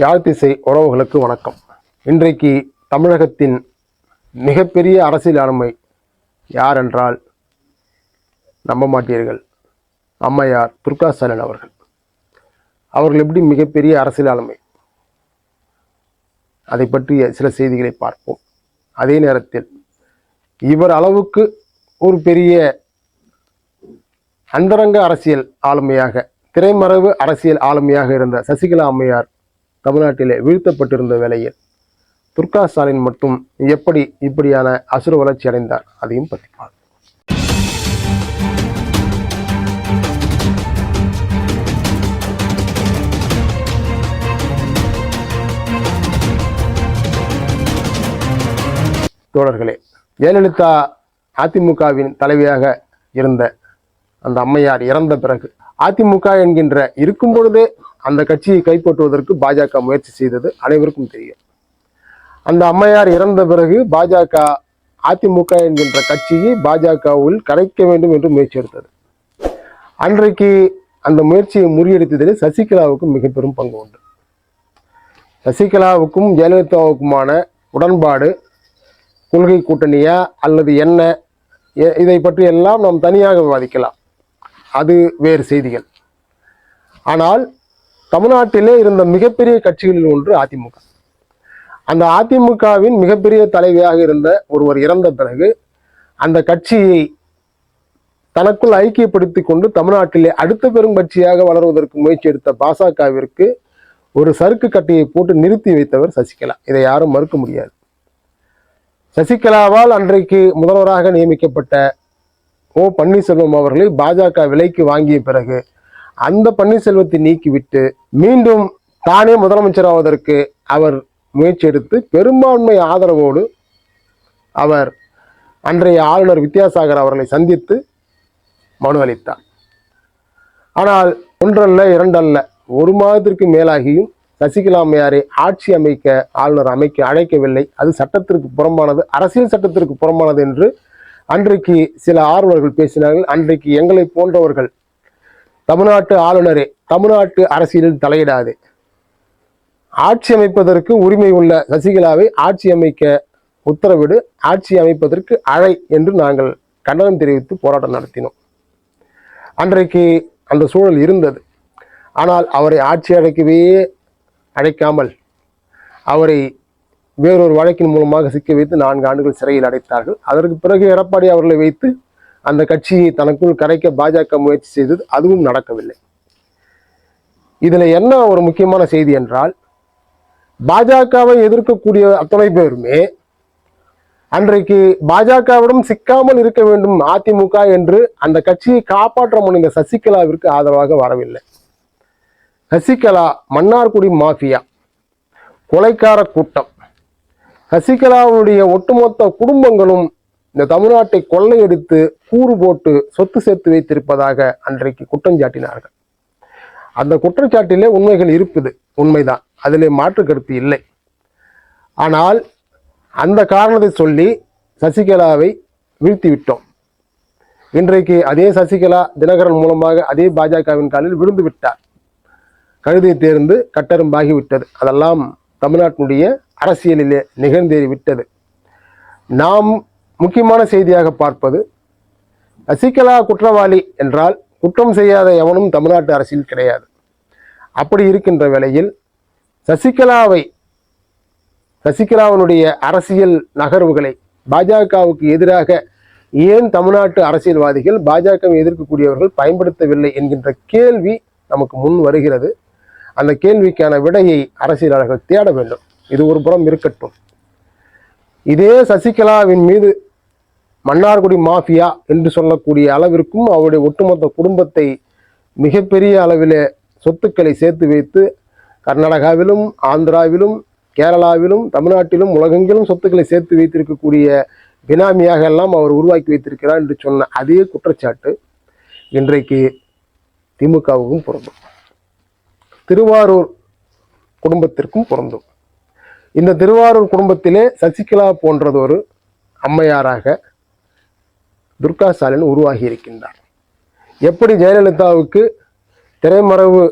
யாழ்த்திசை உறவுகளுக்கு வணக்கம். இன்றைக்கு தமிழகத்தின் மிகப்பெரிய அரசியல் ஆளுமை யார் என்றால் நம்ப மாட்டீர்கள் அம்மையார் துர்கா ஸ்டாலின் அவர்கள். அவர்கள் எப்படி மிகப்பெரிய அரசியல் ஆளுமை அதை பற்றிய சில செய்திகளை பார்ப்போம். அதே நேரத்தில் இவர் அளவுக்கு ஒரு பெரிய அந்தரங்க அரசியல் ஆளுமையாக திரைமறைவு அரசியல் ஆளுமையாக இருந்த சசிகலா அம்மையார் தமிழ்நாட்டிலே வீழ்த்தப்பட்டிருந்த வேளையில் துர்கா ஸ்டாலின் மட்டும் எப்படி இப்படியான அசுர வளர்ச்சி அடைந்தார் அதையும் பற்றி பார்ப்போம். தோழர்களே ஜெயலலிதா அதிமுகவின் தலைவியாக இருந்த அந்த அம்மையார் இறந்த பிறகு அதிமுக என்கின்ற இருக்கும் பொழுதே அந்த கட்சியை கைப்பற்றுவதற்கு பாஜக முயற்சி செய்தது அனைவருக்கும் தெரியும். அந்த அம்மையார் இறந்த பிறகு பாஜக அதிமுக என்கின்ற கட்சியை பாஜகவில் கரைக்க வேண்டும் என்று முயற்சி எடுத்தது. அன்றைக்கு அந்த முயற்சியை முறியடித்ததில் சசிகலாவுக்கு மிக பெரும் பங்கு உண்டு. சசிகலாவுக்கும் ஜெயலலிதாவுக்குமான உடன்பாடு கொள்கை கூட்டணியா அல்லது என்ன எ- இதை பற்றி எல்லாம் நாம் தனியாக விவாதிக்கலாம். அது வேறு செய்திகள். ஆனால் தமிழ்நாட்டிலே இருந்த மிகப்பெரிய கட்சிகளில் ஒன்று அதிமுக. அந்த அதிமுகவின் மிகப்பெரிய தலைவியாக இருந்த ஒருவர் இறந்த பிறகு அந்த கட்சியை தனக்குள் ஐக்கியப்படுத்திக் கொண்டு தமிழ்நாட்டிலே அடுத்த பெரும் கட்சியாக வளருவதற்கு முயற்சி எடுத்த பாசகவிற்கு ஒரு சறுக்கு கட்டையை போட்டு நிறுத்தி வைத்தவர் சசிகலா. இதை யாரும் மறுக்க முடியாது. சசிகலாவால் அன்றைக்கு முதல்வராக நியமிக்கப்பட்ட ஓ பன்னீர்செல்வம் அவர்களை பாஜக விலைக்கு வாங்கிய பிறகு அந்த பன்னீர்செல்வத்தை நீக்கிவிட்டு மீண்டும் தானே முதலமைச்சராவதற்கு அவர் முயற்சி எடுத்து பெரும்பான்மை ஆதரவோடு அவர் அன்றைய ஆளுநர் வித்யாசாகர் அவர்களை சந்தித்து மனு அளித்தார். ஆனால் ஒன்றல்ல இரண்டல்ல ஒரு மாதத்திற்கு மேலாகியும் சசிகலா அம்மையாரை ஆட்சி அமைக்க ஆளுநர் அமைக்க அழைக்கவில்லை. அது சட்டத்திற்கு புறம்பானது அரசியல் சட்டத்திற்கு புறம்பானது என்று அன்றைக்கு சில ஆர்வலர்கள் பேசினார்கள். அன்றைக்கு எங்களை போன்றவர்கள் தமிழ்நாட்டு ஆளுநரே தமிழ்நாட்டு அரசியலில் தலையிடாதே. ஆட்சி அமைப்பதற்கு உரிமை உள்ள சசிகலாவை ஆட்சி அமைக்க உத்தரவிடு ஆட்சி அமைப்பதற்கு அழை என்று நாங்கள் கண்டனம் தெரிவித்து போராட்டம் நடத்தினோம். அன்றைக்கு அந்த சூழல் இருந்தது. ஆனால் அவரை ஆட்சி அழைக்கவே அழைக்காமல் அவரை வேறொரு வழக்கின் மூலமாக சிக்க வைத்து நான்கு ஆண்டுகள் சிறையில் அடைத்தார்கள். அதற்கு பிறகு எடப்பாடி அவர்களை வைத்து அந்த கட்சியை தனக்குள் கரைக்க பாஜக முயற்சி செய்தது அதுவும் நடக்கவில்லை. இதில் என்ன ஒரு முக்கியமான செய்தி என்றால் பாஜகவை எதிர்க்கக்கூடிய அத்தனை பேருமே அன்றைக்கு பாஜகவிடம் சிக்காமல் இருக்க வேண்டும் அதிமுக என்று அந்த கட்சியை காப்பாற்ற முனைந்த சசிகலாவிற்கு ஆதரவாக வரவில்லை. சசிகலா மன்னார்குடி மாஃபியா கொலைக்கார கூட்டம். சசிகலாவுடைய ஒட்டுமொத்த குடும்பங்களும் இந்த தமிழ்நாட்டை கொள்ளையடித்து கூறு போட்டு சொத்து சேர்த்து வைத்திருப்பதாக அன்றைக்கு குற்றம் சாட்டினார்கள். அந்த குற்றச்சாட்டிலே உண்மைகள் இருப்பது உண்மைதான். அதிலே மாற்று கருத்து இல்லை. ஆனால் அந்த காரணத்தை சொல்லி சசிகலாவை வீழ்த்தி விட்டோம். இன்றைக்கு அதே சசிகலா தினகரன் மூலமாக அதே பாஜகவின் காலில் விழுந்து விட்டார். கழுதை தேர்ந்து கட்டரும்பாகி விட்டது. அதெல்லாம் தமிழ்நாட்டினுடைய அரசியலிலே நிகழ்ந்தேறி விட்டது. நாம் முக்கியமான செய்தியாக பார்ப்பது சசிகலா குற்றவாளி என்றால் குற்றம் செய்யாத எவனும் தமிழ்நாட்டு அரசியல் கிடையாது. அப்படி இருக்கின்ற வேளையில் சசிகலாவை சசிகலாவினுடைய அரசியல் நகர்வுகளை பாஜகவுக்கு எதிராக ஏன் தமிழ்நாட்டு அரசியல்வாதிகள் பாஜகவை எதிர்க்கக்கூடியவர்கள் பயன்படுத்தவில்லை என்கின்ற கேள்வி நமக்கு முன் வருகிறது. அந்த கேள்விக்கான விடையை அரசியலாளர்கள் தேட வேண்டும். இது ஒரு புறம் இருக்கட்டும். இதே சசிகலாவின் மீது மன்னார்குடி மாஃபியா என்று சொல்லக்கூடிய அளவிற்கும் அவருடைய ஒட்டுமொத்த குடும்பத்தை மிகப்பெரிய அளவிலே சொத்துக்களை சேர்த்து வைத்து கர்நாடகாவிலும் ஆந்திராவிலும் கேரளாவிலும் தமிழ்நாட்டிலும் உலகெங்கிலும் சொத்துக்களை சேர்த்து வைத்திருக்கக்கூடிய பினாமியாக எல்லாம் அவர் உருவாக்கி வைத்திருக்கிறார் என்று சொன்ன அதே குற்றச்சாட்டு இன்றைக்கு திமுகவுக்கும் பொருந்தும். திருவாரூர் குடும்பத்திற்கும் பொருந்தும். இந்த திருவாரூர் குடும்பத்திலே சசிகலா போன்றதொரு அம்மையாராக துர்கா ஸ்டாலின் உருவாகி இருக்கின்றார் எப்படி ஜெயலலிதாவுக்கு திரைமறைவு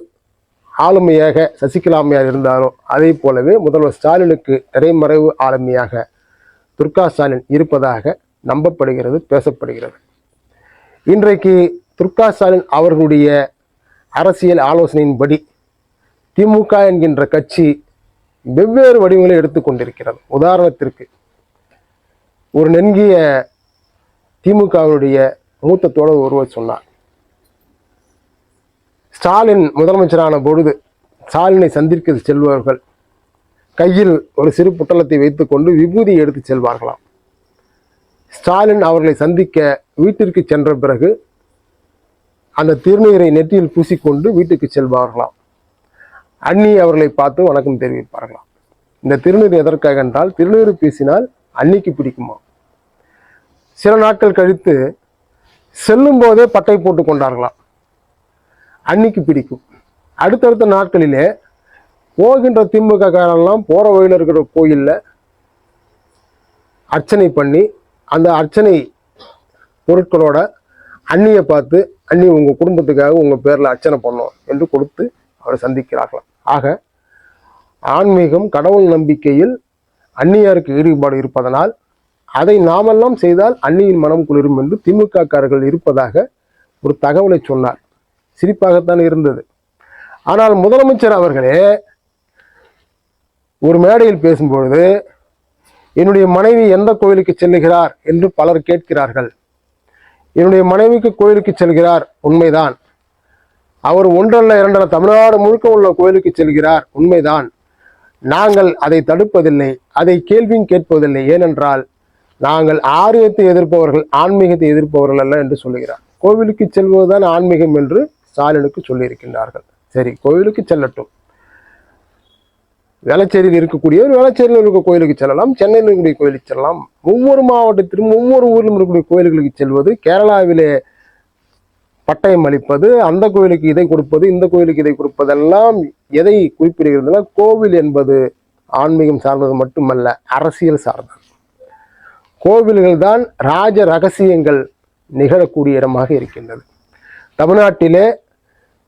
ஆளுமையாக சசிகலா அம்மையார் இருந்தாரோ அதே போலவே முதல்வர் ஸ்டாலினுக்கு திரைமறைவு ஆளுமையாக துர்கா ஸ்டாலின் இருப்பதாக நம்பப்படுகிறது பேசப்படுகிறது. இன்றைக்கு துர்கா ஸ்டாலின் அவர்களுடைய அரசியல் ஆலோசனையின்படி திமுக என்கின்ற கட்சி வெவ்வேறு வடிவங்களை எடுத்துக்கொண்டிருக்கிறது. உதாரணத்திற்கு ஒரு நெருங்கிய திமுகவினுடைய மூத்த தோழர் ஒருவர் சொன்னார். ஸ்டாலின் முதலமைச்சரான பொழுது ஸ்டாலினை சந்திக்க செல்பவர்கள் கையில் ஒரு சிறு புட்டலத்தை வைத்துக்கொண்டு விபூதி எடுத்து செல்வார்களாம். ஸ்டாலின் அவர்களை சந்திக்க வீட்டிற்கு சென்ற பிறகு அந்த திருநீரை நெற்றியில் பூசிக்கொண்டு வீட்டுக்கு செல்வார்களாம். அண்ணி அவர்களை பார்த்து வணக்கம் தெரிவிப்பார்களாம். இந்த திருநீர் எதற்காக என்றால் திருநீர் பேசினால் அன்னிக்கு பிடிக்குமா சில நாட்கள் கழித்து செல்லும் போதே பட்டை போட்டு கொண்டார்களாம். அன்னிக்கு பிடிக்கும். அடுத்தடுத்த நாட்களிலே போகின்ற திமுக காரெல்லாம் போகிற வழியில் இருக்கிற கோயிலில் அர்ச்சனை பண்ணி அந்த அர்ச்சனை பொருட்களோட அண்ணியை பார்த்து அண்ணி உங்கள் குடும்பத்துக்காக உங்கள் பேரில் அர்ச்சனை பண்ணோம் என்று கொடுத்து அவரை சந்திக்கிறார்களாம். ஆக ஆன்மீகம் கடவுள் நம்பிக்கையில் அந்நியாருக்கு ஈடுபாடு இருப்பதனால் அதை நாமெல்லாம் செய்தால் அன்னியின் மனம் குளிரும் என்று திமுக காரர்கள் இருப்பதாக ஒரு தகவலை சொன்னார். சிரிப்பாகத்தான் இருந்தது. ஆனால் முதலமைச்சர் அவர்களே ஒரு மேடையில் பேசும்பொழுது என்னுடைய மனைவி எந்த கோயிலுக்கு செல்லுகிறார்? என்று பலர் கேட்கிறார்கள். என்னுடைய மனைவிக்கு கோயிலுக்கு செல்கிறார். உண்மைதான். அவர் ஒன்றல்ல இரண்டல்ல தமிழ்நாடு முழுக்க உள்ள கோயிலுக்கு செல்கிறார். உண்மைதான். நாங்கள் அதை தடுப்பதில்லை அதை கேள்வியும் கேட்பதில்லை. ஏனென்றால் நாங்கள் ஆரியத்தை எதிர்ப்பவர்கள் ஆன்மீகத்தை எதிர்ப்பவர்கள் அல்ல என்று சொல்லுகிறார். கோவிலுக்கு செல்வதுதான் ஆன்மீகம் என்று ஸ்டாலினுக்கு சொல்லியிருக்கின்றார்கள். சரி கோவிலுக்கு செல்லட்டும். வேளச்சேரியில் இருக்கக்கூடியவர் வேளச்சேரியில் இருக்க கோயிலுக்கு செல்லலாம் சென்னையில் இருக்கக்கூடிய கோயிலுக்கு செல்லலாம். ஒவ்வொரு மாவட்டத்திலும் ஒவ்வொரு ஊரிலும் இருக்கக்கூடிய கோயில்களுக்கு செல்வது கேரளாவிலே பட்டயம் அளிப்பது அந்த கோயிலுக்கு இதை கொடுப்பது இந்த கோயிலுக்கு இதை கொடுப்பதெல்லாம் எதை குறிப்பிடுகிறதுனா கோவில் என்பது ஆன்மீகம் சார்ந்தது மட்டுமல்ல அரசியல் சார்ந்தது. கோவில்கள் தான் ராஜ ரகசியங்கள் நிகழக்கூடிய இடமாக இருக்கின்றது. தமிழ்நாட்டிலே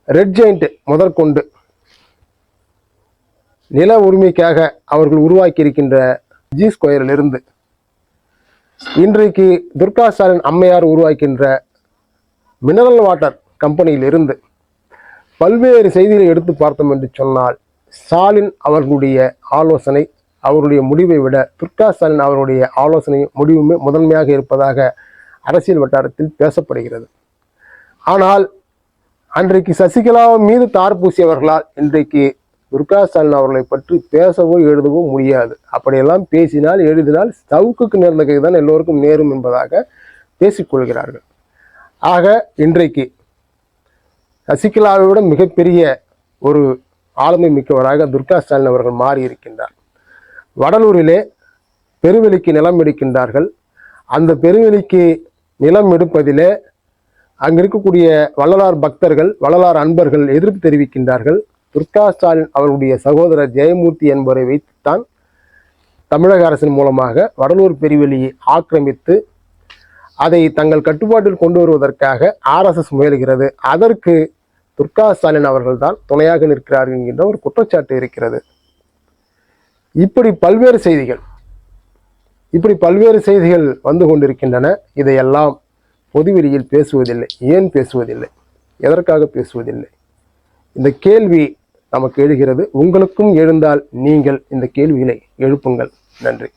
ரெட் ஜெயிண்ட் முதற்கொண்டு நில உரிமைக்காக அவர்கள் உருவாக்கி இருக்கின்ற ஜி ஸ்கொயரில் இருந்து இன்றைக்கு துர்கா ஸ்டாலின் அம்மையார் உருவாக்கின்ற மினரல் வாட்டர் கம்பெனியில் இருந்து பல்வேறு செய்திகளை எடுத்து பார்த்தோம் என்று சொன்னால் ஸ்டாலின் அவர்களுடைய ஆலோசனை அவருடைய முடிவை விட துர்கா ஸ்டாலின் அவருடைய ஆலோசனை முடிவுமே முதன்மையாக இருப்பதாக அரசியல் வட்டாரத்தில் பேசப்படுகிறது. ஆனால் அன்றைக்கு சசிகலா மீது தார் பூசியவர்களால் இன்றைக்கு துர்கா ஸ்டாலின் அவர்களை பற்றி பேசவோ எழுதவோ முடியாது. அப்படியெல்லாம் பேசினால் எழுதினால் சவுக்குக்கு நேர்ந்த கைதான் எல்லோருக்கும் நேரும் என்பதாக பேசிக்கொள்கிறார்கள் ஆக இன்றைக்கு சசிகலாவை விட மிகப்பெரிய ஒரு ஆளுமை மிக்கவராக துர்கா ஸ்டாலின் அவர்கள் மாறி இருக்கின்றார் வடலூரிலே பெருவெளிக்கு நிலம் எடுக்கின்றார்கள். அந்த பெருவெளிக்கு நிலம் எடுப்பதிலே அங்கு இருக்கக்கூடிய வள்ளலார் பக்தர்கள் வள்ளலார் அன்பர்கள் எதிர்ப்பு தெரிவிக்கின்றார்கள். துர்கா ஸ்டாலின் அவருடைய சகோதரர் ஜெயமூர்த்தி என்பவரை வைத்துத்தான் தமிழக அரசின் மூலமாக வடலூர் பெருவெளியை ஆக்கிரமித்து அதை தங்கள் கட்டுப்பாட்டில் கொண்டு வருவதற்காக ஆர்எஸ்எஸ் முயல்கிறது. அதற்கு துர்கா ஸ்டாலின் அவர்கள் தான் துணையாக நிற்கிறார்கள் என்கின்ற ஒரு குற்றச்சாட்டு இருக்கிறது. இப்படி பல்வேறு செய்திகள் இப்படி பல்வேறு செய்திகள் வந்து கொண்டிருக்கின்றன. இதையெல்லாம் பொதுவெளியில் பேசுவதில்லை. ஏன் பேசுவதில்லை? எதற்காக பேசுவதில்லை? இந்த கேள்வி நமக்கு எழுகிறது. உங்களுக்கும் எழுந்தால் நீங்கள் இந்த கேள்விகளை எழுப்புங்கள். நன்றி.